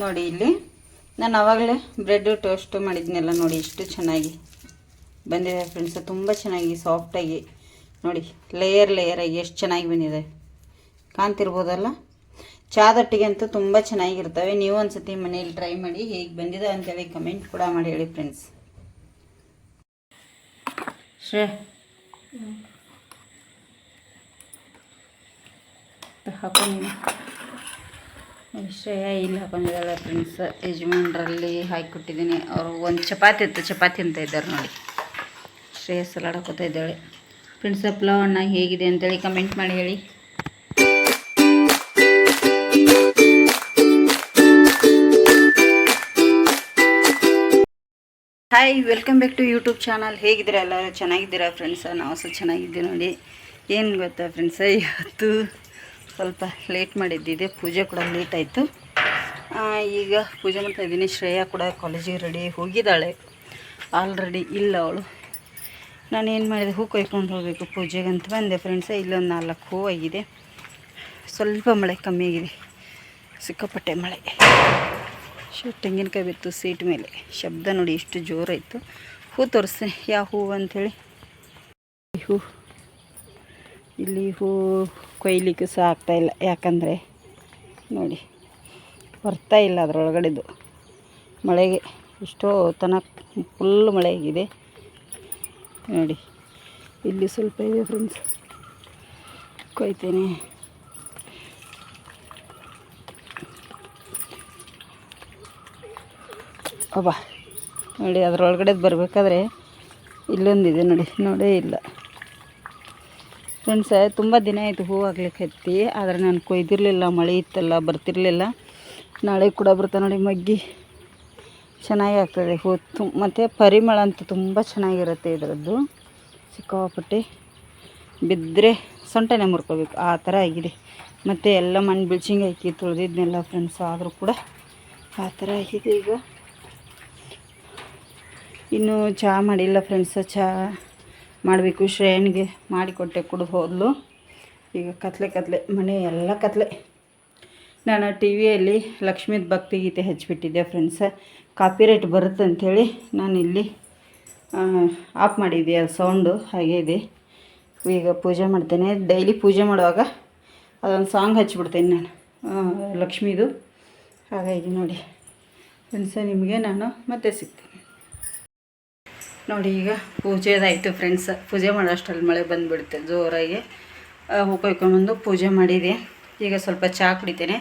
ನೋಡಿ ಇಲ್ಲಿ. ನಾನು ಆವಾಗಲೇ ಬ್ರೆಡ್ ಟೋಸ್ಟ್ ಮಾಡಿದ್ನೆಲ್ಲ ನೋಡಿ ಎಷ್ಟು ಚೆನ್ನಾಗಿ ಬಂದಿದೆ ಫ್ರೆಂಡ್ಸ್ ತುಂಬ ಚೆನ್ನಾಗಿ ಸಾಫ್ಟಾಗಿ ನೋಡಿ ಲೇಯರ್ ಲೇಯರಾಗಿ ಎಷ್ಟು ಚೆನ್ನಾಗಿ ಬಂದಿದೆ. ಕಾಣ್ತಿರ್ಬೋದಲ್ಲ? ಚಾದಟ್ಟಿಗೆ ಅಂತೂ ತುಂಬ ಚೆನ್ನಾಗಿರ್ತವೆ. ನೀವು ಒಂದ್ಸತಿ ಮನೇಲಿ ಟ್ರೈ ಮಾಡಿ ಹೇಗೆ ಬಂದಿದೆ ಅಂತೇಳಿ ಕಮೆಂಟ್ ಕೂಡ ಮಾಡಿ ಹೇಳಿ ಫ್ರೆಂಡ್ಸ್ ಶ್ರೇ. ಹಾಕೊಂಡು ಶ್ರೇಯ ಇಲ್ಲಿ ಹಾಕೊಂಡಿದ್ದಾಳೆ ಫ್ರೆಂಡ್ಸ್ ಯಜಮಾನ್ರಲ್ಲಿ ಹಾಕಿಕೊಟ್ಟಿದ್ದೀನಿ ಅವರು ಒಂದು ಚಪಾತಿ ಇತ್ತು, ಚಪಾತಿ ಅಂತ ಇದ್ದಾರೆ ನೋಡಿ. ಶ್ರೇಯ ಸಲಾಡ್ ಹಾಕೋತಾ ಇದ್ದಾಳೆ. ಫ್ರೆಂಡ್ಸ್ ಪಲಾವ್ ಅಣ್ಣ ಹೇಗಿದೆ ಅಂತೇಳಿ ಕಮೆಂಟ್ ಮಾಡಿ ಹೇಳಿ. Hi welcome back to YouTube channel ಹೇಗಿದ್ದೀರಾ? ಎಲ್ಲರೂ ಚೆನ್ನಾಗಿದ್ದೀರಾ? ಫ್ರೆಂಡ್ಸ ನಾವು ಸಹ ಚೆನ್ನಾಗಿದ್ದೀವಿ ನೋಡಿ. ಏನು ಗೊತ್ತಾ ಫ್ರೆಂಡ್ಸ ಇವತ್ತು ಸ್ವಲ್ಪ ಲೇಟ್ ಮಾಡಿದ್ದಿದೆ. ಪೂಜೆ ಕೂಡ ಲೇಟ್ ಆಯಿತು. ಈಗ ಪೂಜೆ ಮಾಡ್ತಾ ಇದ್ದೀನಿ. ಶ್ರೇಯಾ ಕೂಡ ಕಾಲೇಜಿಗೆ ರೆಡಿ ಹೋಗಿದ್ದಾಳೆ. ಆಲ್ರೆಡಿ ಇಲ್ಲ ಅವಳು. ನಾನು ಏನು ಮಾಡಿದೆ? ಹೂ ಕೊಯ್ಕೊಂಡು ಹೋಗಬೇಕು. ಪೂಜೆಗೆ ಅಂತ ಬಂದೆ ಫ್ರೆಂಡ್ಸ ಇಲ್ಲೊಂದು ನಾಲ್ಕು ಹೂ ಆಗಿದೆ. ಸ್ವಲ್ಪ ಮಳೆ ಕಮ್ಮಿ ಆಗಿದೆ. ಸಿಕ್ಕಾಪಟ್ಟೆ ಮಳೆ. ಶು ತೆಂಗಿನಕಾಯಿ ಬಿತ್ತು ಸೀಟ್ ಮೇಲೆ. ಶಬ್ದ ನೋಡಿ ಎಷ್ಟು ಜೋರಾಯಿತು. ಹೂ ತೋರಿಸ್ತೀನಿ. ಯಾವ ಹೂವು ಅಂಥೇಳಿ ಹೂ. ಇಲ್ಲಿ ಹೂ ಕೊಯ್ಲಿಕ್ಕೂ ಸಹ ಆಗ್ತಾಯಿಲ್ಲ ಯಾಕಂದರೆ ನೋಡಿ, ಬರ್ತಾ ಇಲ್ಲ ಅದರೊಳಗಡೆದು. ಮಳೆಗೆ ಎಷ್ಟೋ ತನಕ ಫುಲ್ ಮಳೆ ಆಗಿದೆ ನೋಡಿ, ಇಲ್ಲಿ ಸ್ವಲ್ಪ ಇದೆ ಫ್ರೆಂಡ್ಸ್ ಕೊಯ್ತೇನೆ. ಅಬ್ಬಾ, ನೋಡಿ ಅದರೊಳಗಡೆ ಬರಬೇಕಾದ್ರೆ ಇಲ್ಲೊಂದಿದೆ ನೋಡಿ, ನೋಡೇ ಇಲ್ಲ. ಫ್ರೆಂಡ್ಸ್ ತುಂಬ ದಿನ ಆಯಿತು ಹೂ ಆಗ್ಲಿಕ್ಕೆ ಹತ್ತಿ, ಆದರೆ ನಾನು ಕೊಯ್ದಿರಲಿಲ್ಲ, ಮಳೆ ಇತ್ತಲ್ಲ, ಬರ್ತಿರಲಿಲ್ಲ. ನಾಳೆ ಕೂಡ ಬರ್ತಾ ನೋಡಿ ಮಗ್ಗಿ. ಚೆನ್ನಾಗಿ ಆಗ್ತದೆ ಹೂ. ತು, ಮತ್ತು ಪರಿಮಳ ಅಂತೂ ತುಂಬ ಚೆನ್ನಾಗಿರುತ್ತೆ ಇದರದ್ದು. ಸಿಕ್ಕಾಪಟ್ಟೆ. ಬಿದ್ದರೆ ಸೊಂಟನೆ ಮುರ್ಕೋಬೇಕು, ಆ ಥರ ಆಗಿದೆ. ಮತ್ತು ಎಲ್ಲ ಮಣ್ಣು ಬಿಳ್ಚಿಂಗ್ ಹಾಕಿ ತೊಳೆದಿದ್ನೆಲ್ಲ ಫ್ರೆಂಡ್ಸ್ ಆದರೂ ಕೂಡ ಆ ಥರ ಆಗಿದೆ ಈಗ. ಇನ್ನೂ ಚಹಾ ಮಾಡಿಲ್ಲ ಫ್ರೆಂಡ್ಸ್ ಚಹಾ ಮಾಡಬೇಕು. ಶ್ರೇಯಣಿಗೆ ಮಾಡಿಕೊಟ್ಟೆ ಕುಡಿದು ಹೋದ್ಲು. ಈಗ ಕತ್ಲೆ ಕತ್ಲೆ, ಮನೆ ಎಲ್ಲ ಕತ್ಲೆ. ನಾನು ಟಿ ವಿಯಲ್ಲಿ ಲಕ್ಷ್ಮೀದ ಭಕ್ತಿಗೀತೆ ಹಚ್ಚಿಬಿಟ್ಟಿದ್ದೆ ಫ್ರೆಂಡ್ಸ್ ಕಾಪಿರೈಟ್ ಬರುತ್ತೆ ಅಂಥೇಳಿ ನಾನು ಇಲ್ಲಿ ಆಫ್ ಮಾಡಿದ್ದೆ ಅದು ಸೌಂಡು ಹಾಗೆ ಇದೆ. ಈಗ ಪೂಜೆ ಮಾಡ್ತೇನೆ. ಡೈಲಿ ಪೂಜೆ ಮಾಡುವಾಗ ಅದೊಂದು ಸಾಂಗ್ ಹಚ್ಚಿಬಿಡ್ತೇನೆ ನಾನು ಲಕ್ಷ್ಮೀದು. ಹಾಗಾಗಿ ನೋಡಿ ಫ್ರೆಂಡ್ಸ ನಿಮಗೆ ನಾನು ಮತ್ತೆ ಸಿಗ್ತೀನಿ. ನೋಡಿ ಈಗ ಪೂಜೆದಾಯಿತು ಫ್ರೆಂಡ್ಸ್ ಪೂಜೆ ಮಾಡೋಷ್ಟರಲ್ಲಿ ಮಳೆ ಬಂದುಬಿಡುತ್ತೆ, ಜೋರಾಗಿ. ಹೋಗ್ಕೊಂಬಂದು ಪೂಜೆ ಮಾಡಿದೆ. ಈಗ ಸ್ವಲ್ಪ ಚಹಾ ಕುಡಿತೇನೆ.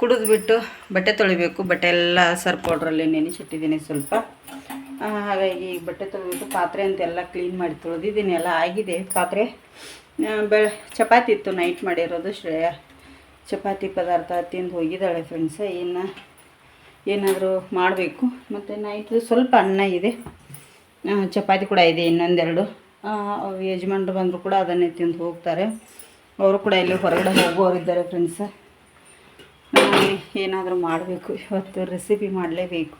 ಕುಡಿದ್ಬಿಟ್ಟು ಬಟ್ಟೆ ತೊಳಿಬೇಕು. ಬಟ್ಟೆ ಎಲ್ಲ ಸರ್ ಪೌಡ್ರಲ್ಲಿ ನೆನೆಸಿಟ್ಟಿದ್ದೀನಿ ಸ್ವಲ್ಪ. ಹಾಗಾಗಿ ಈಗ ಬಟ್ಟೆ ತೊಳಿಬೇಕು ಪಾತ್ರೆ ಅಂತೆಲ್ಲ ಕ್ಲೀನ್ ಮಾಡಿ ತೊಳೆದಿದ್ದೀನಿ. ಎಲ್ಲ ಆಗಿದೆ ಪಾತ್ರೆ. ಬೆಳ ಚಪಾತಿ ಇತ್ತು ನೈಟ್ ಮಾಡಿರೋದು ಶ್ರೇಯ. ಚಪಾತಿ ಪದಾರ್ಥ ತಿಂದು ಹೋಗಿದ್ದಾಳೆ ಫ್ರೆಂಡ್ಸ ಇನ್ನು ಏನಾದರೂ ಮಾಡಬೇಕು. ಮತ್ತು ನೈಟ್ ಸ್ವಲ್ಪ ಅನ್ನ ಇದೆ. ಚಪಾತಿ ಕೂಡ ಇದೆ, ಇನ್ನೊಂದೆರಡು. ಯಜಮಾನ್ರು ಬಂದರೂ ಕೂಡ ಅದನ್ನೇ ತಿಂದು ಹೋಗ್ತಾರೆ. ಅವರು ಕೂಡ ಇಲ್ಲಿ ಹೊರಗಡೆ ಹೋಗುವವರಿದ್ದಾರೆ ಫ್ರೆಂಡ್ಸ್ ಏನಾದರೂ ಮಾಡಬೇಕು, ಇವತ್ತು ರೆಸಿಪಿ ಮಾಡಲೇಬೇಕು.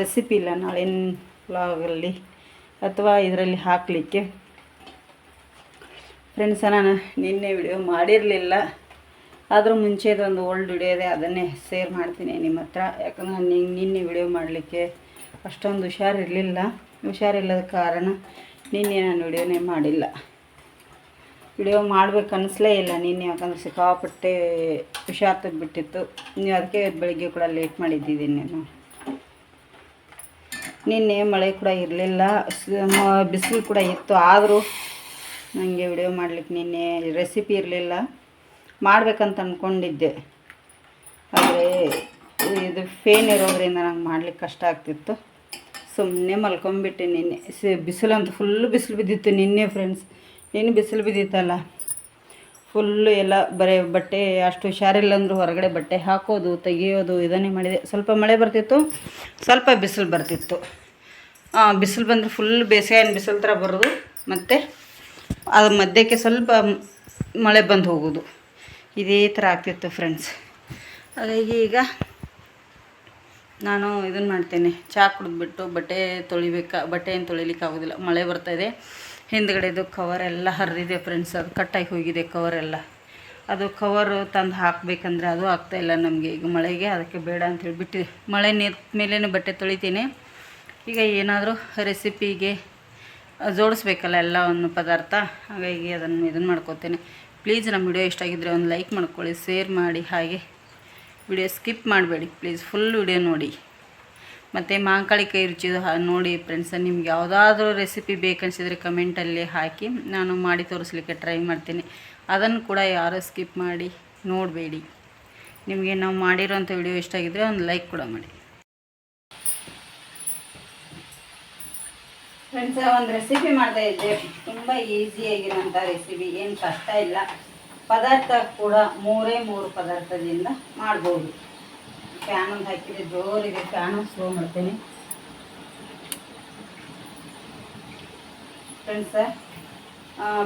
ರೆಸಿಪಿ ಇಲ್ಲ ನಾಳಿನ ವ್ಲಾಗಲ್ಲಿ ಅಥವಾ ಇದರಲ್ಲಿ ಹಾಕಲಿಕ್ಕೆ. ಫ್ರೆಂಡ್ಸ ನಾನು ನಿನ್ನೆ ವಿಡಿಯೋ ಮಾಡಿರಲಿಲ್ಲ. ಆದರೂ ಮುಂಚೆದೊಂದು ಓಲ್ಡ್ ವಿಡಿಯೋ ಇದೆ, ಅದನ್ನೇ ಶೇರ್ ಮಾಡ್ತೀನಿ ನಿಮ್ಮ ಹತ್ರ. ಯಾಕಂದ್ರೆ ನಾನು ನಿನ್ನೆ ವಿಡಿಯೋ ಮಾಡಲಿಕ್ಕೆ ಅಷ್ಟೊಂದು ಹುಷಾರಿರಲಿಲ್ಲ. ಹುಷಾರಿಲ್ಲದ ಕಾರಣ ನಿನ್ನೆ ನಾನು ವಿಡಿಯೋನೇ ಮಾಡಿಲ್ಲ. ವಿಡಿಯೋ ಮಾಡ್ಬೇಕು ಅನಿಸ್ಲೇ ಇಲ್ಲ ನಿನ್ನೆ, ಯಾಕಂದ್ರೆ ಸಿಕ್ಕಾಪಟ್ಟೆ ಹುಷಾರ್ ತೆಗ್ಬಿಟ್ಟಿತ್ತು ನೀವು ಅದಕ್ಕೆ ಬೆಳಿಗ್ಗೆ ಕೂಡ ಲೇಟ್ ಮಾಡಿದ್ದೀನಿ ನಾನು. ನಿನ್ನೆ ಮಳೆ ಕೂಡ ಇರಲಿಲ್ಲ ಬಿಸಿಲು ಕೂಡ ಇತ್ತು, ಆದರೂ ನನಗೆ ವಿಡಿಯೋ ಮಾಡಲಿಕ್ಕೆ ನಿನ್ನೆ ರೆಸಿಪಿ ಇರಲಿಲ್ಲ. ಮಾಡಬೇಕಂತ ಅಂದ್ಕೊಂಡಿದ್ದೆ ಆದರೆ ಇದು ಫೇನ್ ಇರೋದ್ರಿಂದ ನಂಗೆ ಮಾಡಲಿಕ್ಕೆ ಕಷ್ಟ ಆಗ್ತಿತ್ತು. ಸುಮ್ಮನೆ ಮಲ್ಕೊಂಬಿಟ್ಟೆ ನಿನ್ನೆ. ಸಿ, ಬಿಸಿಲಂತೂ ಫುಲ್ಲು ಬಿಸಿಲು ಬಿದ್ದಿತ್ತು ನಿನ್ನೆ ಫ್ರೆಂಡ್ಸ್ ನೀನು ಬಿಸಿಲು ಬಿದ್ದಿತ್ತಲ್ಲ. ಫುಲ್ಲು ಎಲ್ಲ ಬರೀ ಬಟ್ಟೆ ಅಷ್ಟು ಹುಷಾರಿಲ್ಲ ಅಂದರೂ ಹೊರಗಡೆ ಬಟ್ಟೆ ಹಾಕೋದು, ತೆಗಿಯೋದು, ಇದನ್ನೇ ಮಾಡಿದೆ. ಸ್ವಲ್ಪ ಮಳೆ ಬರ್ತಿತ್ತು, ಸ್ವಲ್ಪ ಬಿಸಿಲು ಬರ್ತಿತ್ತು. ಬಿಸಿಲು ಬಂದರೆ ಫುಲ್ ಬೇಸಿಗೆ ಬಿಸಿಲು ಥರ ಬರೋದು. ಮತ್ತು ಅದು ಮಧ್ಯಕ್ಕೆ ಸ್ವಲ್ಪ ಮಳೆ ಬಂದು ಹೋಗೋದು. ಇದೇ ಥರ ಆಗ್ತಿತ್ತು ಫ್ರೆಂಡ್ಸ್ ಹಾಗಾಗಿ ಈಗ ನಾನು ಇದನ್ನು ಮಾಡ್ತೇನೆ. ಚಹಾ ಕುಡಿದ್ಬಿಟ್ಟು ಬಟ್ಟೆ ತೊಳಿಬೇಕಾ, ಬಟ್ಟೆ ಏನು ತೊಳಿಲಿಕ್ಕೆ ಆಗೋದಿಲ್ಲ. ಮಳೆ ಇದೆ. ಹಿಂದ್ಗಡೆದು ಎಲ್ಲ ಹರಿದಿದೆ ಫ್ರೆಂಡ್ಸ್ ಅದು ಕಟ್ಟಾಗಿ ಹೋಗಿದೆ ಕವರ್ ಎಲ್ಲ. ಅದು ಕವರ್ ತಂದು ಹಾಕಬೇಕಂದ್ರೆ ಅದು ಆಗ್ತಾಯಿಲ್ಲ ನಮಗೆ. ಈಗ ಮಳೆಗೆ ಅದಕ್ಕೆ ಬೇಡ ಅಂತ ಬಿಟ್ಟು ಮಳೆ ನೀರು ಮೇಲೇ ಬಟ್ಟೆ ತೊಳಿತೀನಿ. ಈಗ ಏನಾದರೂ ರೆಸಿಪಿಗೆ ಜೋಡಿಸ್ಬೇಕಲ್ಲ ಎಲ್ಲ ಒಂದು ಪದಾರ್ಥ, ಹಾಗಾಗಿ ಅದನ್ನು ಇದನ್ನು ಮಾಡ್ಕೋತೇನೆ. ಪ್ಲೀಸ್ ನಮ್ಮ ವಿಡಿಯೋ ಇಷ್ಟ ಆಗಿದ್ದರೆ ಒಂದು ಲೈಕ್ ಮಾಡ್ಕೊಳ್ಳಿ ಶೇರ್ ಮಾಡಿ, ಹಾಗೆ. ವಿಡಿಯೋ ಸ್ಕಿಪ್ ಮಾಡಬೇಡಿ, ಪ್ಲೀಸ್. ಫುಲ್ ವಿಡಿಯೋ ನೋಡಿ. ಮತ್ತು ಕೈ ರುಚಿ ನೋಡಿ ಫ್ರೆಂಡ್ಸ್ ನಿಮ್ಗೆ ಯಾವುದಾದ್ರೂ ರೆಸಿಪಿ ಬೇಕನ್ಸಿದ್ರೆ ಕಮೆಂಟಲ್ಲಿ ಹಾಕಿ. ನಾನು ಮಾಡಿ ತೋರಿಸ್ಲಿಕ್ಕೆ ಟ್ರೈ ಮಾಡ್ತೀನಿ. ಅದನ್ನು ಕೂಡ ಯಾರೂ ಸ್ಕಿಪ್ ಮಾಡಿ ನೋಡಬೇಡಿ. ನಿಮಗೆ ನಾವು ಮಾಡಿರೋಂಥ ವಿಡಿಯೋ ಇಷ್ಟ ಆಗಿದ್ದರೆ ಒಂದು ಲೈಕ್ ಕೂಡ ಮಾಡಿ. ಫ್ರೆಂಡ್ಸ್ ಒಂದು ರೆಸಿಪಿ ಮಾಡ್ತಾ ಇದ್ದೆ. ತುಂಬ ಈಸಿಯಾಗಿರೋಂಥ ರೆಸಿಪಿ ಏನು ಕಷ್ಟ ಇಲ್ಲ. ಪದಾರ್ಥ ಕೂಡ ಮೂರೇ ಮೂರು ಪದಾರ್ಥದಿಂದ ಮಾಡ್ಬೋದು. ಫ್ಯಾನ್ ಒಂದು ಹಾಕಿದ್ರೆ ಜೋರಿಗೆ ಫ್ಯಾನು ಸ್ಲೋ ಮಾಡ್ತೇನೆ. ಫ್ರೆಂಡ್ಸ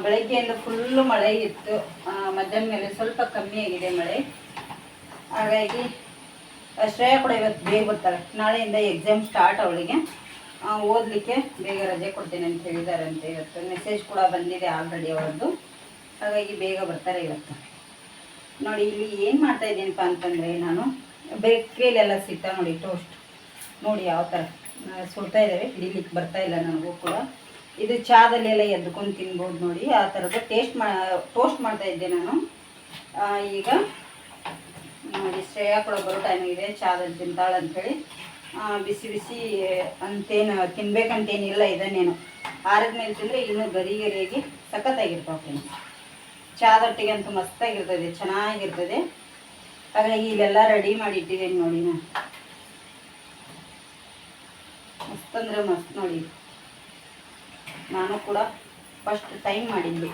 ಬೆಳಗ್ಗೆಯಿಂದ ಫುಲ್ಲು ಮಳೆ ಇತ್ತು. ಮಧ್ಯಾಹ್ನ ಮೇಲೆ ಸ್ವಲ್ಪ ಕಮ್ಮಿ ಆಗಿದೆ ಮಳೆ. ಹಾಗಾಗಿ ಶ್ರೇಯ ಕೂಡ ಇವತ್ತು ಬೇಗ ಬರ್ತಾಳೆ. ನಾಳೆಯಿಂದ ಎಕ್ಸಾಮ್ ಸ್ಟಾರ್ಟ್ ಅವಳಿಗೆ. ಓದಲಿಕ್ಕೆ ಬೇಗ ರಜೆ ಕೊಡ್ತೇನೆ ಅಂತ ಹೇಳಿದಾರಂತೆ ಇವತ್ತು. ಮೆಸೇಜ್ ಕೂಡ ಬಂದಿದೆ ಆಲ್ರೆಡಿ ಅವರದ್ದು. ಹಾಗಾಗಿ ಬೇಗ ಬರ್ತಾರೆ ಇವತ್ತು. ನೋಡಿ, ಇಲ್ಲಿ ಏನು ಮಾಡ್ತಾ ಇದ್ದೀನಿಪ್ಪ ಅಂತಂದರೆ ನಾನು ಬೇಕ್ರಿಯಲ್ಲೆಲ್ಲ ಸಿಗ್ತಾ ನೋಡಿ ಟೋಸ್ಟ್ ನೋಡಿ ಯಾವ ಥರ ಸುಡ್ತಾ ಇದ್ದಾವೆ, ಹಿಡಿಲಿಕ್ಕೆ ಬರ್ತಾ ಇಲ್ಲ ನನಗೂ ಕೂಡ. ಇದು ಚಾದಲ್ಲಿ ಎಲ್ಲ ಎದ್ಕೊಂಡು ತಿನ್ಬೋದು ನೋಡಿ, ಆ ಥರದ ಟೇಸ್ಟ್ ಮಾ ಟೋಸ್ಟ್ ಮಾಡ್ತಾ ಇದ್ದೆ ನಾನು. ಈಗ ನೋಡಿ ಶ್ರೇಯಾ ಕೂಡ ಬರೋ ಟೈಮ್ ಇದೆ, ಚಾದಲ್ಲಿ ತಿಂತಾಳೆ ಅಂಥೇಳಿ. ಬಿಸಿ ಬಿಸಿ ಅಂತೇನು ತಿನ್ಬೇಕಂತೇನಿಲ್ಲ, ಇದನ್ನೇನು. ಆರದ ಮೇಲೆ ತಿಂದರೆ ಇನ್ನೂ ಗರಿ ಗರಿಯಾಗಿ ಸಖತ್ತಾಗಿರ್ತಾವೆ ಫ್ರೆಂಡ್ಸ್ ಚಾದೊಟ್ಟಿಗೆ ಅಂತೂ ಮಸ್ತಾಗಿರ್ತದೆ, ಚೆನ್ನಾಗಿರ್ತದೆ. ಹಾಗಾಗಿ ಇಲ್ಲೆಲ್ಲ ರೆಡಿ ಮಾಡಿ ಇಟ್ಟಿದ್ದೀನಿ ನೋಡಿ ನಾನು. ಮಸ್ತ್ ಅಂದರೆ ಮಸ್ತ್ ನೋಡಿ. ನಾನು ಕೂಡ ಫಸ್ಟ್ ಟೈಮ್ ಮಾಡಿದ್ದೆ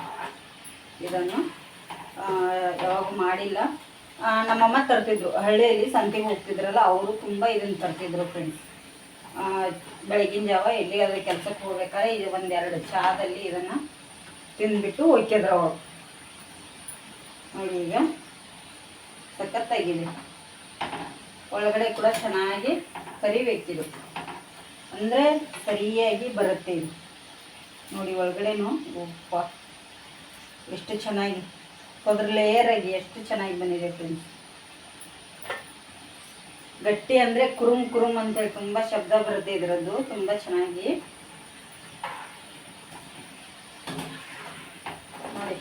ಇದನ್ನು. ಯಾವಾಗ ಮಾಡಿಲ್ಲ. ನಮ್ಮಮ್ಮ ತರ್ತಿದ್ರು, ಹಳ್ಳಿಯಲ್ಲಿ ಸಂತೆಗೆ ಹೋಗ್ತಿದ್ರಲ್ಲ, ಅವರು ತುಂಬ ಇದನ್ನು ತರ್ತಿದ್ರು ಫ್ರೆಂಡ್ಸ್ ಬೆಳಗಿನ ಜಾವ ಎಲ್ಲಿಗಾದ್ರೂ ಕೆಲಸಕ್ಕೆ ಹೋಗ್ಬೇಕಾದ್ರೆ ಇದು ಒಂದೆರಡು ಚಹಾದಲ್ಲಿ ಇದನ್ನು ತಿಂದ್ಬಿಟ್ಟು ಹೋಗ್ತಿದ್ರು ಅವರು. ನೋಡಿ ಈಗ. ಸಖತ್ತಾಗಿದೆ. ಒಳಗಡೆ ಕೂಡ ಚೆನ್ನಾಗಿ ಕರಿಬೇಕಿದು ಅಂದರೆ ಸರಿಯಾಗಿ ಬರುತ್ತೆ ಇದು. ನೋಡಿ ಒಳಗಡೆನು ಉಪ್ಪ ಎಷ್ಟು ಚೆನ್ನಾಗಿ ಅದ್ರ ಲೇಯರ್ ಆಗಿ ಎಷ್ಟು ಚೆನ್ನಾಗಿ ಬಂದಿದೆ ಫ್ರೆಂಡ್ಸ್ ಗಟ್ಟಿ ಅಂದರೆ ಕುರುಮ್ ಕುರುಮ್ ಅಂತೇಳಿ ತುಂಬ ಶಬ್ದ ಬರುತ್ತೆ ಇದರದ್ದು. ತುಂಬ ಚೆನ್ನಾಗಿ ನೋಡಿ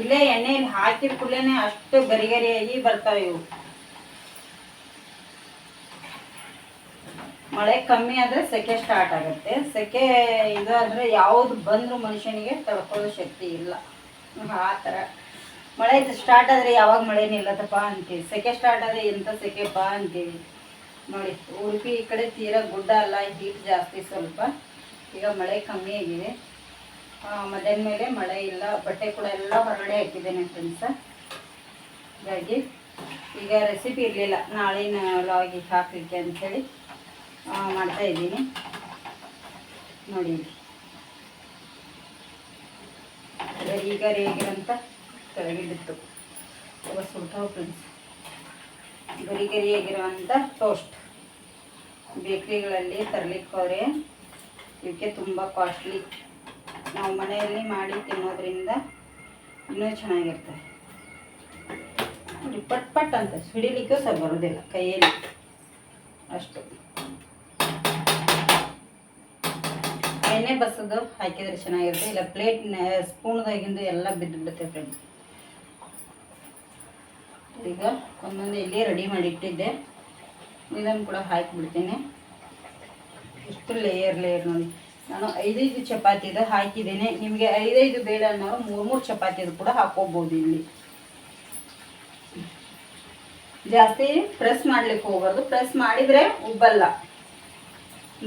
ಇಲ್ಲೇ ಎಣ್ಣೆಯಲ್ಲಿ ಹಾಕಿದ ಕೂಡಲೇ ಅಷ್ಟು ಗರಿ ಗರಿಯಾಗಿ ಬರ್ತಾವೆ ಇವು. ಮಳೆ ಕಮ್ಮಿ ಆದರೆ ಸೆಕೆ ಸ್ಟಾರ್ಟ್ ಆಗುತ್ತೆ. ಸೆಕೆ ಇದು ಅಂದರೆ ಯಾವುದು ಬಂದರೂ ಮನುಷ್ಯನಿಗೆ ತಡ್ಕೊಳ್ಳೋ ಶಕ್ತಿ ಇಲ್ಲ. ಆ ಥರ ಮಳೆ ಸ್ಟಾರ್ಟ್ ಆದರೆ ಯಾವಾಗ ಮಳೆ ನಿಲ್ಲತ್ತಪ್ಪ ಅಂತೀವಿ. ಸೆಕೆ ಸ್ಟಾರ್ಟ್ ಆದರೆ ಎಂಥ ಬಾ ಅಂತೀವಿ. ನೋಡಿ, ಉಡುಪಿ ಈ ಕಡೆ ತೀರಾ ಗುಡ್ಡ ಅಲ್ಲ ಹೀಟ್ ಜಾಸ್ತಿ ಸ್ವಲ್ಪ. ಈಗ ಮಳೆ ಕಮ್ಮಿ ಆಗಿದೆ. ಮಧ್ಯಾಹ್ನ ಮೇಲೆ ಮಳೆ ಇಲ್ಲ ಬಟ್ಟೆ ಕೂಡ ಎಲ್ಲ ಹೊರಗಡೆ ಹಾಕಿದ್ದೇನೆ ಫ್ರೆಂಡ್ಸ ಹಾಗಾಗಿ ಈಗ ರೆಸಿಪಿ ಇರಲಿಲ್ಲ. ನಾಳಿನ ಲಾಗಿ ಹಾಕಲಿಕ್ಕೆ ಅಂಥೇಳಿ ಆ, ಮಾಡ್ತಾ ಇದ್ದೀನಿ. ನೋಡಿ. ಈಗ ಗರಿ ಗರಿ ಆಗಿರೋಂಥ ಕೆಳಗೆ ಬಿತ್ತು. ಇವಾಗ ಸುಡ್ತಾವೆ ಫ್ರೆಂಡ್ಸ್ ಗರಿ ಗರಿ ಆಗಿರುವಂಥ ಟೋಸ್ಟ್ ಬೇಕ್ರಿಗಳಲ್ಲಿ ತರಲಿಕ್ಕೆ ಹೋದರೆ ಇದಕ್ಕೆ ತುಂಬ ಕಾಸ್ಟ್ಲಿ ನಾವು ಮನೆಯಲ್ಲಿ ಮಾಡಿ ತಿನ್ನೋದ್ರಿಂದ ಇನ್ನೂ ಚೆನ್ನಾಗಿರ್ತದೆ ನೋಡಿ, ಪಟ್ ಪಟ್ ಅಂತ ಸಿಡಿಲಿಕ್ಕೂ ಸಹ ಬರೋದಿಲ್ಲ, ಕೈಯಲ್ಲಿ. ಅಷ್ಟು. ಎಣ್ಣೆ ಬಸದು ಹಾಕಿದ್ರೆ ಚೆನ್ನಾಗಿರುತ್ತೆ, ಇಲ್ಲ ಪ್ಲೇಟ್ ಸ್ಪೂನ್ದಾಗಿಂದು ಎಲ್ಲ ಬಿದ್ದು ಬಿಡುತ್ತೆ ಫ್ರೆಂಡ್ಸ್ ಈಗ ಒಂದೊಂದು ಇಲ್ಲಿ ರೆಡಿ ಮಾಡಿ ಇಟ್ಟಿದ್ದೆ. ಇದನ್ನು ಕೂಡ ಹಾಕಿಬಿಡ್ತೀನಿ. ಇಷ್ಟು ಲೇಯರ್ ಲೇಯರ್ ನೋಡಿ. ನಾನು ಐದೈದು ಚಪಾತಿದು ಹಾಕಿದ್ದೇನೆ. ನಿಮಗೆ ಐದೈದು ಬೇಡ ಅನ್ನೋರು ಮೂರು ಮೂರು ಚಪಾತಿದು ಕೂಡ ಹಾಕೋಬೋದು ಇಲ್ಲಿ. ಜಾಸ್ತಿ ಪ್ರೆಸ್ ಮಾಡ್ಲಿಕ್ಕೆ ಹೋಗ್ಬಾರ್ದು. ಪ್ರೆಸ್ ಮಾಡಿದರೆ ಉಬ್ಬಲ್ಲ.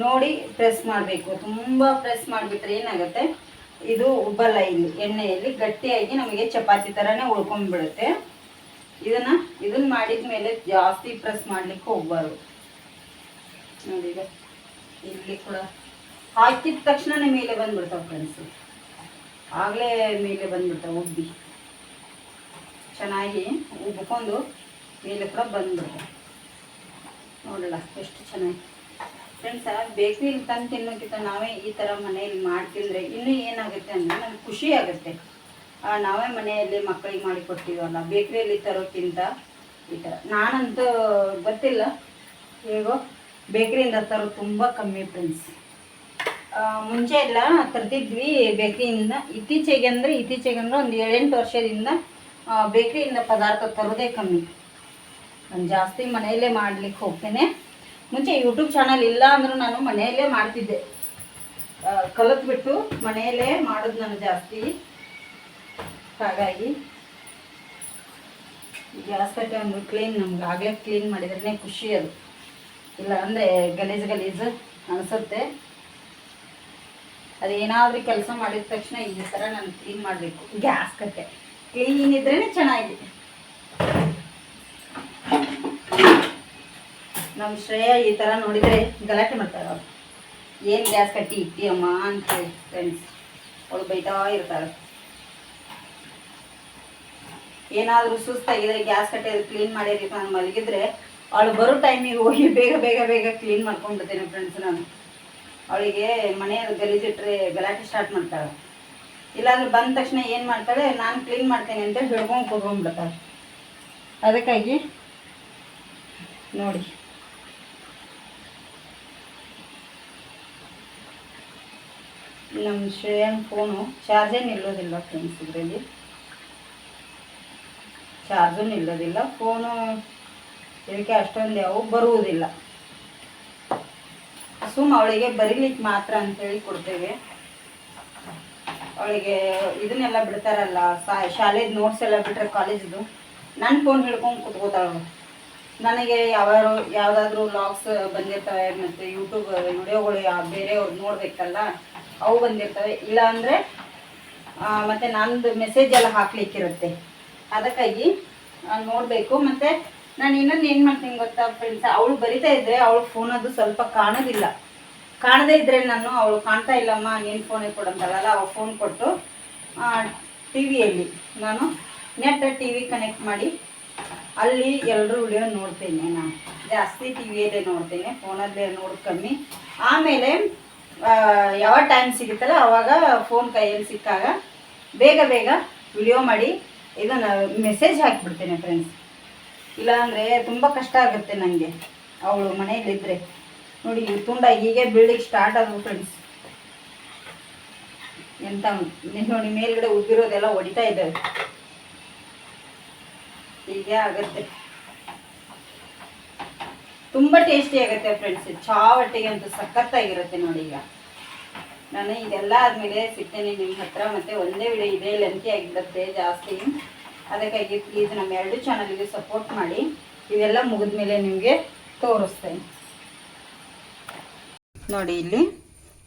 ನೋಡಿ ಪ್ರೆಸ್ ಮಾಡಬೇಕು. ತುಂಬ ಪ್ರೆಸ್ ಮಾಡಿಬಿಟ್ರೆ ಏನಾಗುತ್ತೆ? ಇದು ಉಬ್ಬಲ್ಲ ಇಲ್ಲಿ, ಎಣ್ಣೆಯಲ್ಲಿ ಗಟ್ಟಿಯಾಗಿ ನಮಗೆ ಚಪಾತಿ ಥರನೇ ಉಳ್ಕೊಂಡ್ಬಿಡುತ್ತೆ. ಇದನ್ನು ಇದನ್ನು ಮಾಡಿದ ಮೇಲೆ ಜಾಸ್ತಿ ಪ್ರೆಸ್ ಮಾಡಲಿಕ್ಕೆ ಹೋಗ್ಬಾರ್ದು. ನೋಡಿ ಇಲ್ಲಿ ಕೂಡ ಹಾಕಿದ ತಕ್ಷಣನೇ ಮೇಲೆ ಬಂದ್ಬಿಡ್ತಾವೆ ಫ್ರೆಂಡ್ಸ್ ಆಗಲೇ ಮೇಲೆ ಬಂದ್ಬಿಡ್ತಾವೆ, ಉಬ್ಬಿ. ಚೆನ್ನಾಗಿ ಉಬ್ಕೊಂಡು ಮೇಲೆ ಕೂಡ ಬಂದ್ಬಿಡ್ತಾವೆ. ನೋಡಲ್ಲ ಎಷ್ಟು ಚೆನ್ನಾಗಿ. ಫ್ರೆಂಡ್ಸ ಬೇಕ್ರಿಲಿ ತಂದು ತಿನ್ನೋಕ್ಕಿಂತ ನಾವೇ ಈ ಥರ ಮನೆಯಲ್ಲಿ ಮಾಡಿ ತಿಂದರೆ ಇನ್ನೂ ಏನಾಗುತ್ತೆ ಅಂದರೆ ನಮ್ಗೆ ಖುಷಿ ಆಗುತ್ತೆ. ನಾವೇ ಮನೆಯಲ್ಲಿ ಮಕ್ಕಳಿಗೆ ಮಾಡಿ ಕೊಡ್ತೀವಲ್ಲ ಬೇಕ್ರಿಯಲ್ಲಿ ತರೋಕ್ಕಿಂತ ಈ ಥರ ನಾನಂತೂ ಗೊತ್ತಿಲ್ಲ. ಹೇಗೋ ಬೇಕ್ರಿಯಿಂದ ತರೋದು ತುಂಬ ಕಮ್ಮಿ ಫ್ರೆಂಡ್ಸ್ ಮುಂಚೆ ಎಲ್ಲ ತರ್ತಿದ್ವಿ ಬೇಕ್ರಿಯಿಂದ. ಇತ್ತೀಚೆಗೆ ಅಂದರೆ ಇತ್ತೀಚೆಗೆ ಅಂದರೆ ಒಂದು ಏಳೆಂಟು ವರ್ಷದಿಂದ ಬೇಕ್ರಿಯಿಂದ ಪದಾರ್ಥ ತರೋದೇ ಕಮ್ಮಿ. ನಾನು ಜಾಸ್ತಿ ಮನೆಯಲ್ಲೇ ಮಾಡ್ಲಿಕ್ಕೆ ಹೋಗ್ತೇನೆ. ಮುಂಚೆ ಯೂಟ್ಯೂಬ್ ಚಾನಲ್ ಇಲ್ಲ ಅಂದರೂ ನಾನು ಮನೆಯಲ್ಲೇ ಮಾಡ್ತಿದ್ದೆ. ಕಲಿತ್ಬಿಟ್ಟು ಮನೆಯಲ್ಲೇ ಮಾಡೋದು ನಾನು ಜಾಸ್ತಿ. ಹಾಗಾಗಿ, ಗ್ಯಾಸ್ ಕಟ್ಟೆ ಒಂದು ಕ್ಲೀನ್ ನಮ್ಗೆ ಆಗಲೇ ಕ್ಲೀನ್ ಮಾಡಿದ್ರೇ ಖುಷಿ ಅದು. ಇಲ್ಲ ಅಂದರೆ ಗಲೀಜು ಗಲೀಜು ಅನಿಸುತ್ತೆ. ಅದೇನಾದರೂ ಕೆಲಸ ಮಾಡಿದ ತಕ್ಷಣ ಈ ಥರ ನಾನು ಕ್ಲೀನ್ ಮಾಡಬೇಕು. ಗ್ಯಾಸ್ ಕಟ್ಟೆ ಕ್ಲೀನ್ ಇದ್ರೇ ಚೆನ್ನಾಗಿದೆ. ನಮ್ಮ ಶ್ರೇಯ ಈ ಥರ ನೋಡಿದರೆ ಗಲಾಟೆ ಮಾಡ್ತಾರೆ ಅವ್ರು ಏನು ಗ್ಯಾಸ್ ಕಟ್ಟಿ ಇಟ್ಟಿಯಮ್ಮ ಅಂತ ಫ್ರೆಂಡ್ಸ್ ಅವಳು ಬೈತಾ ಇರ್ತಾರೆ ಏನಾದರೂ ಸುಸ್ತಾಗಿದ್ರೆ ಗ್ಯಾಸ್ ಕಟ್ಟೆ ಕ್ಲೀನ್ ಮಾಡಿರಿ ನಾನು ಮಲಗಿದ್ರೆ, ಅವಳು ಬರೋ ಟೈಮಿಗೆ ಹೋಗಿ ಬೇಗ ಬೇಗ ಬೇಗ ಕ್ಲೀನ್ ಮಾಡ್ಕೊಂಡ್ಬಿಡ್ತೇನೆ ಫ್ರೆಂಡ್ಸ್ ನಾನು. ಅವಳಿಗೆ ಮನೆಯಲ್ಲಿ ಗಲೀಜಿಟ್ರೆ ಗಲಾಟೆ ಸ್ಟಾರ್ಟ್ ಮಾಡ್ತಾಳೆ. ಇಲ್ಲಾಂದ್ರೆ ಬಂದ ತಕ್ಷಣ ಏನು ಮಾಡ್ತಾಳೆ, ನಾನು ಕ್ಲೀನ್ ಮಾಡ್ತೇನೆ ಅಂತ ಹೇಳ್ಕೊಂಡು ಕೂತ್ಕೊಂಡ್ಬಿಡ್ತಾಳೆ. ಅದಕ್ಕಾಗಿ ನೋಡಿ. ನಮ್ಮ ಶ್ರೇಯನ್ ಫೋನು ಚಾರ್ಜೇ ನಿಲ್ಲೋದಿಲ್ಲ ಫ್ರೆಂಡ್ಸ್ ಇದರಲ್ಲಿ. ಚಾರ್ಜು ನಿಲ್ಲೋದಿಲ್ಲ ಫೋನು ಇದಕ್ಕೆ ಅಷ್ಟೊಂದು ಯಾವ ಬರುವುದಿಲ್ಲ. ಸುಮ್ಮ ಅವಳಿಗೆ ಬರೀಲಿಕ್ಕೆ ಮಾತ್ರ ಅಂತೇಳಿ ಕೊಡ್ತೇವೆ. ಅವಳಿಗೆ ಇದನ್ನೆಲ್ಲ ಬಿಡ್ತಾರಲ್ಲ ಶಾಲೆದು ನೋಟ್ಸ್ ಎಲ್ಲ ಬಿಟ್ರೆ ಕಾಲೇಜ್ದು. ನನ್ನ ಫೋನ್ ಹಿಡ್ಕೊಂಡು ಕುತ್ಕೋತಾಳು ನನಗೆ ಯಾವ್ಯಾರು ಯಾವುದಾದ್ರೂ ವ್ಲಾಗ್ಸ್ ಬಂದಿರ್ತವೆ ಮತ್ತು ಯೂಟ್ಯೂಬ್ ವಿಡಿಯೋಗಳು ಯಾವ ಬೇರೆಯವ್ರು ನೋಡಬೇಕಲ್ಲ, ಅವು ಬಂದಿರ್ತವೆ. ಇಲ್ಲ ಅಂದರೆ ಮತ್ತು ನಂದು ಮೆಸೇಜ್ ಎಲ್ಲ ಹಾಕ್ಲಿಕ್ಕಿರುತ್ತೆ. ಅದಕ್ಕಾಗಿ ನೋಡಬೇಕು. ಮತ್ತು ನಾನು ಇನ್ನೊಂದು ಏನು ಮಾಡ್ತೀನಿ ಗೊತ್ತಾ ಫ್ರೆಂಡ್ಸ್ ಅವಳು ಬರಿತಾ ಇದ್ರೆ ಅವಳು ಫೋನ್ ಅದು ಸ್ವಲ್ಪ ಕಾಣೋದಿಲ್ಲ. ಕಾಣದೇ ಇದ್ರೆ ನಾನು ಅವಳು ಕಾಣ್ತಾ ಇಲ್ಲಮ್ಮ, ನೀನು ಫೋನೇ ಕೊಡಂತಾಳಲ್ಲ ಅವಳು ಫೋನ್ ಕೊಟ್ಟು ಟಿ ವಿಯಲ್ಲಿ ನಾನು ನೆಟ್ ಟಿ ವಿ ಕನೆಕ್ಟ್ ಮಾಡಿ, ಅಲ್ಲಿ ಎಲ್ಲರೂ ವಿಡಿಯೋ ನೋಡ್ತೀನಿ ನಾನು. ಜಾಸ್ತಿ ಟಿ ವಿಯಲ್ಲೇ ನೋಡ್ತೇನೆ ಫೋನಲ್ಲೇ ನೋಡೋದು ಕಮ್ಮಿ. ಆಮೇಲೆ ಯಾವ ಟೈಮ್ ಸಿಗುತ್ತಲ್ಲ, ಅವಾಗ ಫೋನ್ ಕೈಯಲ್ಲಿ ಸಿಕ್ಕಾಗ ಬೇಗ ಬೇಗ ವಿಡಿಯೋ ಮಾಡಿ, ಇದನ್ನು ಮೆಸೇಜ್ ಹಾಕಿಬಿಡ್ತೇನೆ ಫ್ರೆಂಡ್ಸ್ ಇಲ್ಲಾಂದರೆ ತುಂಬ ಕಷ್ಟ ಆಗುತ್ತೆ ನನಗೆ ಅವಳು ಮನೆಯಲ್ಲಿದ್ದರೆ ನೋಡಿ ತುಂಡ ಹೀಗೆ ಬೀಳಿಗೆ ಸ್ಟಾರ್ಟ್ ಆದವು ಫ್ರೆಂಡ್ಸ್ ಎಂತ ನೋಡಿ ಮೇಲ್ಗಡೆ ಉಬ್ಬಿರೋದೆಲ್ಲ ಹೊಡಿತಾ ಇದ್ದಾವೆ ಹೀಗೆ ಆಗುತ್ತೆ. ತುಂಬ ಟೇಸ್ಟಿ ಆಗುತ್ತೆ ಫ್ರೆಂಡ್ಸ್ ಚಾವಟ್ಟಿಗೆ ಅಂತೂ ಸಖತ್ತಾಗಿರುತ್ತೆ ನೋಡಿ ಈಗ. ನಾನು ಇದೆಲ್ಲ ಆದಮೇಲೆ ಸಿಗ್ತೇನೆ ನಿಮ್ಮ ಹತ್ರ, ಮತ್ತೆ ಒಂದೇ ವಿಡಿಯೋ ಇದೆ ಲೆಂತಿ ಆಗಿರುತ್ತೆ ಜಾಸ್ತಿ. ಅದಕ್ಕಾಗಿ ಪ್ಲೀಸ್ ನಮ್ಮ ಎರಡು ಚಾನಲ್ಗೆ ಸಪೋರ್ಟ್ ಮಾಡಿ. ಇವೆಲ್ಲ ಮುಗಿದ್ಮೇಲೆ ನಿಮಗೆ ತೋರಿಸ್ತೇನೆ. ನೋಡಿ ಇಲ್ಲಿ,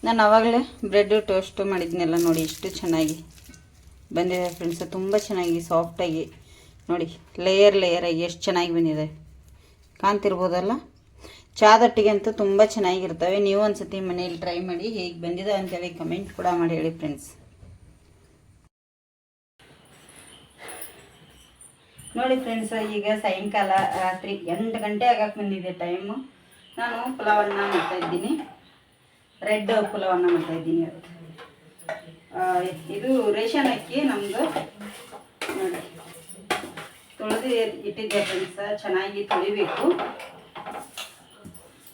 ನಾನು ಆವಾಗಲೇ ಬ್ರೆಡ್ ಟೋಸ್ಟ್ ಮಾಡಿದ್ನೆಲ್ಲ ನೋಡಿ ಎಷ್ಟು ಚೆನ್ನಾಗಿ ಬಂದಿದೆ ಫ್ರೆಂಡ್ಸ್ ತುಂಬ ಚೆನ್ನಾಗಿ ಸಾಫ್ಟಾಗಿ ನೋಡಿ ಲೇಯರ್ ಲೇಯರಾಗಿ ಎಷ್ಟು ಚೆನ್ನಾಗಿ ಬಂದಿದೆ. ಕಾಣ್ತಿರ್ಬೋದಲ್ಲ? ಚಾದೊಟ್ಟಿಗೆ ಅಂತೂ ತುಂಬ ಚೆನ್ನಾಗಿರ್ತವೆ. ನೀವು ಒಂದು ಸತಿ ಮನೇಲಿ ಟ್ರೈ ಮಾಡಿ ಹೇಗೆ ಬಂದಿದೆ ಅಂತೇಳಿ ಕಮೆಂಟ್ ಕೂಡ ಮಾಡಿ ಹೇಳಿ ಫ್ರೆಂಡ್ಸ್ ನೋಡಿ ಫ್ರೆಂಡ್ಸ್ ಈಗ ಸಾಯಂಕಾಲ ರಾತ್ರಿ ಎಂಟು ಗಂಟೆ ಆಗಕ್ಕೆ ಬಂದಿದೆ ಟೈಮು ನಾನು ಪುಲಾವನ್ನು ಮಾಡ್ತಾ ಇದ್ದೀನಿ. ರೆಡ್ ಪುಲಾವನ್ನು ಮಾಡ್ತಾ ಇದ್ದೀನಿ ಇವತ್ತು. ಇದು ರೇಷನ್ ಅಕ್ಕಿ ನಮ್ಮದು ನೋಡಿ. ತೊಳೆದು ಇಟ್ಟಿದ್ದೆ ಫ್ರೆಂಡ್ಸ್ ಚೆನ್ನಾಗಿ ತೊಳಿಬೇಕು.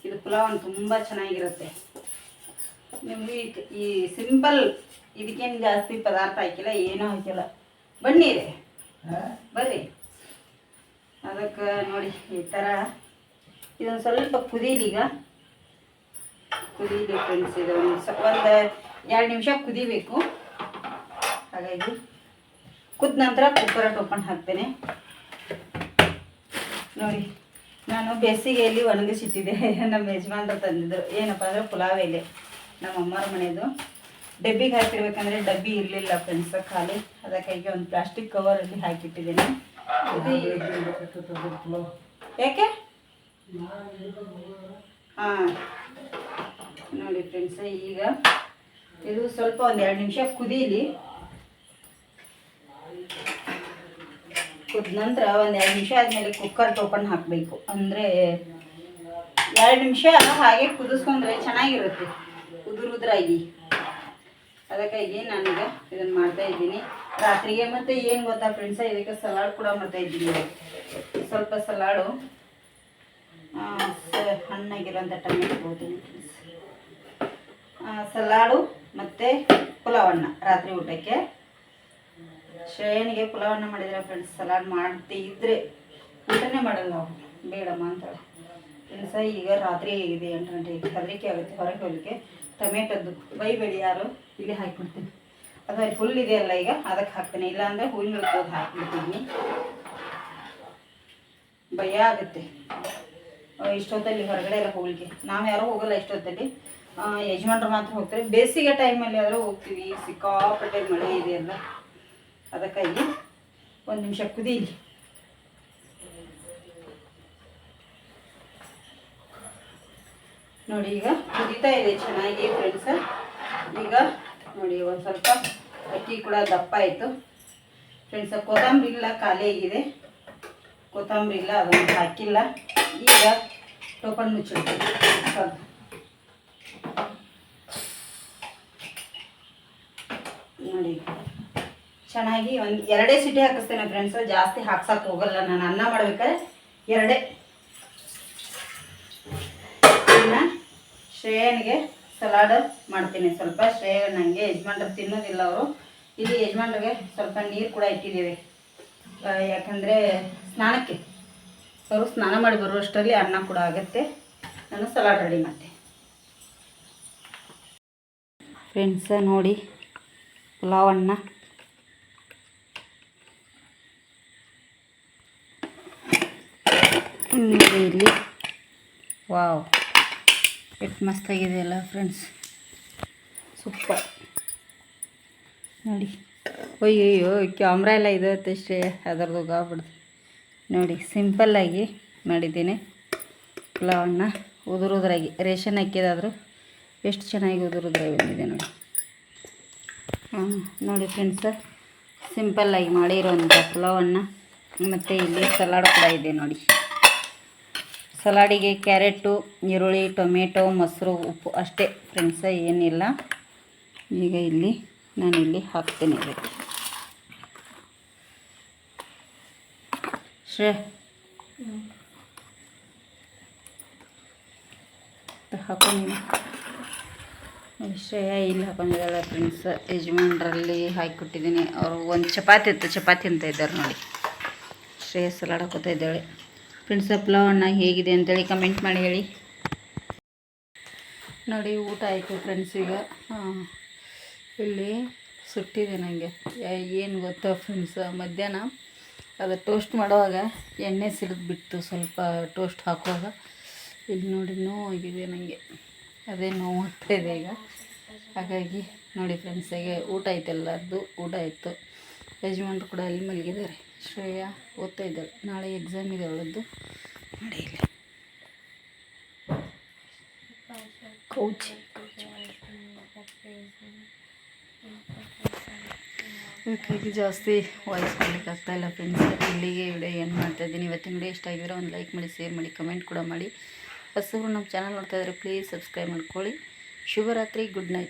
ಇದು ಪುಲಾವ್ ತುಂಬ ಚೆನ್ನಾಗಿರುತ್ತೆ. ನಿಮಗೆ ಈ- ಸಿಂಪಲ್ ಇದಕ್ಕೇನು ಜಾಸ್ತಿ ಪದಾರ್ಥ ಹಾಕಿಲ್ಲ ಏನೂ ಹಾಕಿಲ್ಲ. ಬನ್ನಿ ರೀ ಬರ್ರಿ. ಈ ಥರ ಇದೊಂದು ಸ್ವಲ್ಪ ಕುದೀಲಿ ಈಗ. ಕುದೀಲಿ ಫ್ರೆಂಡ್ಸ್ ಇದು ಒಂದು ಒಂದು ಎರಡು ನಿಮಿಷ ಕುದಿಬೇಕು. ಹಾಗಾಗಿ ಕುದ ನಂತರ ಕುಕ್ಕರ ಟೋಪನ್ ಹಾಕ್ತೇನೆ. ನೋಡಿ, ನಾನು ಬೇಸಿಗೆಯಲ್ಲಿ ಒಣಗಿಸಿಟ್ಟಿದ್ದೆ ನಮ್ಮ ಯಜಮಾನ್ರು ತಂದಿದ್ದರು ಏನಪ್ಪ ಅಂದರೆ ಪುಲಾವ್ ಎಲೆ. ನಮ್ಮ ಅಮ್ಮರ ಮನೆಯದು ಡಬ್ಬಿಗೆ ಹಾಕಿರ್ಬೇಕಂದ್ರೆ ಡಬ್ಬಿ ಇರಲಿಲ್ಲ ಫ್ರೆಂಡ್ಸ್ ಖಾಲಿ. ಅದಕ್ಕಾಗಿ ಒಂದು ಪ್ಲಾಸ್ಟಿಕ್ ಕವರಲ್ಲಿ ಹಾಕಿಟ್ಟಿದ್ದೀನಿ. ಯಾಕೆ? ಹಾಂ. ನೋಡಿ ಫ್ರೆಂಡ್ಸ್ ಈಗ ಇದು ಸ್ವಲ್ಪ ಒಂದು ಎರಡು ನಿಮಿಷ ಕುದೀಲಿ. ಕುದ ನಂತರ ಒಂದು ಎರಡು ನಿಮಿಷ ಆದಮೇಲೆ ಕುಕ್ಕರ್ ಟೋಪನ್ ಹಾಕಬೇಕು. ಅಂದರೆ ಎರಡು ನಿಮಿಷ ಹಾಗೆ ಕುದಿಸ್ಕೊಂಡ್ರೆ ಚೆನ್ನಾಗಿರುತ್ತೆ. ಉದುರು ಉದುರಾಗಿ ಅದಕ್ಕಾಗಿ ನಾನೀಗ ಇದನ್ನು ಮಾಡ್ತಾ ಇದ್ದೀನಿ. ರಾತ್ರಿಗೆ ಮತ್ತೆ ಏನು ಗೊತ್ತಾ ಫ್ರೆಂಡ್ಸ ಇದಕ್ಕೆ ಸಲಾಡ್ ಕೂಡ ಮಾಡ್ತಾ ಇದ್ದೀನಿ. ಸ್ವಲ್ಪ ಸಲಾಡು ಹಣ್ಣಾಗಿರೋಂಥ ಟೊಮೆಟೊ ಸಲಾಡು ಮತ್ತು ಪುಲಾವನ್ನ ರಾತ್ರಿ ಊಟಕ್ಕೆ. ಶ್ರೇಯನಿಗೆ ಪುಲಾವನ್ನ ಮಾಡಿದ್ರೆ ಫ್ರೆಂಡ್ಸ್ ಸಲಾಡ್ ಮಾಡ್ತಿ ಇದ್ರೆ ಊಟನೇ ಮಾಡಲ್ಲ ನಾವು ಬೇಡಮ್ಮ ಅಂತಾಳೆ. ಫ್ರೆಂಡ್ಸ ಈಗ ರಾತ್ರಿ ಇದೆ ಎಂಟು ಗಂಟೆಗೆ ಹೆದರಿಕೆ ಆಗುತ್ತೆ, ಹೊರಗೆ ಹೋಗಲಿಕ್ಕೆ. ಟೊಮೆಟೊದ್ದು ಬೈಬೇಡಿ ಯಾರು, ಇಲ್ಲಿ ಹಾಕ್ಬಿಡ್ತೀನಿ. ಅದು ಫುಲ್ ಇದೆಯಲ್ಲ ಈಗ? ಅದಕ್ಕೆ ಹಾಕ್ತೀನಿ. ಇಲ್ಲಾಂದರೆ ಹೂವಿನ ಗಿಡಕ್ಕೆ ಹಾಕ್ಬಿಡ್ತೀನಿ. ಭಯ ಆಗುತ್ತೆ. ಇಷ್ಟೊತ್ತಲ್ಲಿ ಹೊರಗಡೆ ಎಲ್ಲ ಹೋಗ್ಲಿಕ್ಕೆ ನಾವು ಯಾರೂ ಹೋಗಲ್ಲ ಇಷ್ಟೊತ್ತಲ್ಲಿ. ಯಜಮಾನ್ರು ಮಾತ್ರ ಹೋಗ್ತಾರೆ. ಬೇಸಿಗೆ ಟೈಮಲ್ಲಿ ಆದರೂ ಹೋಗ್ತೀವಿ. ಸಿಕ್ಕಾಪಟ್ಟೆ ಮಳೆ ಇದೆ ಅಲ್ಲ. ಅದಕ್ಕಾಗಿ ಒಂದು ನಿಮಿಷ ಕುದೀಲಿ. ನೋಡಿ ಈಗ ಕುದೀತಾ ಇದೆ ಚೆನ್ನಾಗಿ ಫ್ರೆಂಡ್ಸ ಈಗ ನೋಡಿ, ಒಂದು ಸ್ವಲ್ಪ ಅಕ್ಕಿ ಕೂಡ ದಪ್ಪ ಆಯಿತು. ಫ್ರೆಂಡ್ಸ್ ಕೊತ್ತಂಬರಿ ಇಲ್ಲ ಖಾಲಿ ಆಗಿದೆ. ಕೊತ್ತಂಬರಿ ಇಲ್ಲ ಅದನ್ನು ಹಾಕಿಲ್ಲ. ಈಗ ಟೋಪನ್ ಮುಚ್ಚಿಡ್ತೀವಿ. ನೋಡಿ. ಚೆನ್ನಾಗಿ ಒಂದು ಎರಡೇ ಸಿಟಿ ಹಾಕಿಸ್ತೇನೆ ಫ್ರೆಂಡ್ಸು ಜಾಸ್ತಿ ಹಾಕ್ಸಕ್ಕೆ ಹೋಗಲ್ಲ. ನಾನು ಅನ್ನ ಮಾಡ್ಬೇಕಾದ್ರೆ ಎರಡೇ. ಇನ್ನು ಶ್ರೇಯನಿಗೆ ಸಲಾಡ್ ಮಾಡ್ತೀನಿ. ಸ್ವಲ್ಪ ಶ್ರೇಯ ನನಗೆ ಯಜಮಾನ್ರು ತಿನ್ನೋದಿಲ್ಲ ಅವರು. ಇಲ್ಲಿ ಯಜಮಾನ್ರಿಗೆ ಸ್ವಲ್ಪ ನೀರು ಕೂಡ ಇಟ್ಟಿದ್ದೀವಿ. ಯಾಕಂದರೆ ಸ್ನಾನಕ್ಕೆ. ಅವರು ಸ್ನಾನ ಮಾಡಿ ಬರುವಷ್ಟರಲ್ಲಿ ಅನ್ನ ಕೂಡ ಆಗುತ್ತೆ. ನಾನು ಸಲಾಡ್ ರೆಡಿ ಮಾಡ್ತೀನಿ ಫ್ರೆಂಡ್ಸ, ನೋಡಿ ಪುಲಾವ್ ಅನ್ನ. ಇಲ್ಲಿ. ವಾವ್. ಎಷ್ಟು ಮಸ್ತಾಗಿದೆ ಅಲ್ಲ ಫ್ರೆಂಡ್ಸ್ ಸೂಪರ್ ನೋಡಿ. ಅಯ್ಯಯ್ಯೋ ಕ್ಯಾಮ್ರಾ ಎಲ್ಲ ಅಷ್ಟೇ ಅದರದ್ದು ಗಾಬಿಡ್ದು ನೋಡಿ ಸಿಂಪಲ್ಲಾಗಿ ಮಾಡಿದ್ದೀನಿ. ಪುಲಾವನ್ನ ಉದುರುದ್ರಾಗಿ. ರೇಷನ್ ಹಾಕಿದಾದರೂ. ಎಷ್ಟು ಚೆನ್ನಾಗಿ ಉದುರುದ್ರಾಗಿ ಬಂದಿದೆ ನೋಡಿ. ಹಾಂ ನೋಡಿ ಫ್ರೆಂಡ್ಸ ಸಿಂಪಲ್ಲಾಗಿ ಮಾಡಿರೋಂಥ ಪಲಾವನ್ನು ಮತ್ತು ಇಲ್ಲಿ ಸಲಾಡ್ ಕೂಡ ಇದೆ ನೋಡಿ. ಸಲಾಡಿಗೆ ಕ್ಯಾರೆಟು, ಈರುಳ್ಳಿ, ಟೊಮೆಟೊ, ಮೊಸರು, ಉಪ್ಪು ಅಷ್ಟೇ ಫ್ರೆಂಡ್ಸ, ಏನಿಲ್ಲ. ಈಗ ಇಲ್ಲಿ ನಾನಿಲ್ಲಿ ಹಾಕ್ತೇನೆ ಇದಕ್ಕೆ. ಶ್ರೇ. ಹಾಕೊಂಡು ಶ್ರೇಯ, ಇಲ್ಲಿ ಹಾಕೊಂಡಿದ್ದಾಳೆ ಫ್ರೆಂಡ್ಸ್. ಯಜಮಾನ್ರಲ್ಲಿ ಹಾಕಿಕೊಟ್ಟಿದ್ದೀನಿ. ಅವರು ಒಂದು ಚಪಾತಿ ಇತ್ತು, ಚಪಾತಿ ಅಂತ ಇದ್ದಾರೆ ನೋಡಿ. ಶ್ರೇಯ ಸಲಾಡ್ ಹಾಕೋತಾ ಇದ್ದಾಳೆ. ಫ್ರೆಂಡ್ಸ್ ಪುಲಾವನ್ನ ಹೇಗಿದೆ ಅಂತೇಳಿ ಕಮೆಂಟ್ ಮಾಡಿ ಹೇಳಿ. ನೋಡಿ, ಊಟ ಆಯಿತು ಫ್ರೆಂಡ್ಸ್ ಈಗ. ಇಲ್ಲಿ ಸುಟ್ಟಿದೆ ನನಗೆ ಏನು ಗೊತ್ತಾ ಫ್ರೆಂಡ್ಸ್ ಮಧ್ಯಾಹ್ನ ಅದು ಟೋಸ್ಟ್ ಮಾಡುವಾಗ ಎಣ್ಣೆ ಸಿಡಿದು ಬಿಟ್ಟು ಸ್ವಲ್ಪ ಟೋಸ್ಟ್ ಹಾಕುವಾಗ. ಇಲ್ಲಿ ನೋಡಿ ನೋವಾಗಿದೆ ನನಗೆ ಅದೇ ನೋವು ಆಗ್ತಾ ಇದೆ ಈಗ. ಹಾಗಾಗಿ ನೋಡಿ ಫ್ರೆಂಡ್ಸ್ ಈಗ ಊಟ ಆಯ್ತು ಎಲ್ಲರದ್ದು ಊಟ ಆಯಿತು. ಯಜಮಾನ್ರು ಕೂಡ ಅಲ್ಲಿ ಮಲಗಿದ್ದಾರೆ. ಶ್ರೇಯ. ಓದ್ತಾ ಇದ್ದಾಳೆ ನಾಳೆ ಎಕ್ಸಾಮ್ ಇದೆ ಅವಳದ್ದು. ನೋಡಿ ಕೌಚಿ ಕೌಚಿ ಜಾಸ್ತಿ ವಾಯ್ಸ್ ಮಾಡ್ಲಿಕ್ಕೆ ಇಲ್ಲ ಫ್ರೆಂಡ್ಸ್ ಇಲ್ಲಿಗೆ ವಿಡಿಯೋ ಏನು ಮಾಡ್ತಾ ಇದ್ದೀನಿ. ಇವತ್ತಿನ ವಿಡಿಯೋ ಇಷ್ಟ ಆಗಿದ್ರೆ ಒಂದು ಲೈಕ್ ಮಾಡಿ ಶೇರ್ ಮಾಡಿ ಕಮೆಂಟ್ ಕೂಡ ಮಾಡಿ. ಹೊಸಬ್ರು ನಮ್ಮ ಚಾನಲ್ ನೋಡ್ತಾ ಇದ್ದಾರೆ ಪ್ಲೀಸ್ ಸಬ್ಸ್ಕ್ರೈಬ್ ಮಾಡ್ಕೊಳ್ಳಿ. ಶುಭರಾತ್ರಿ ಗುಡ್ ನೈಟ್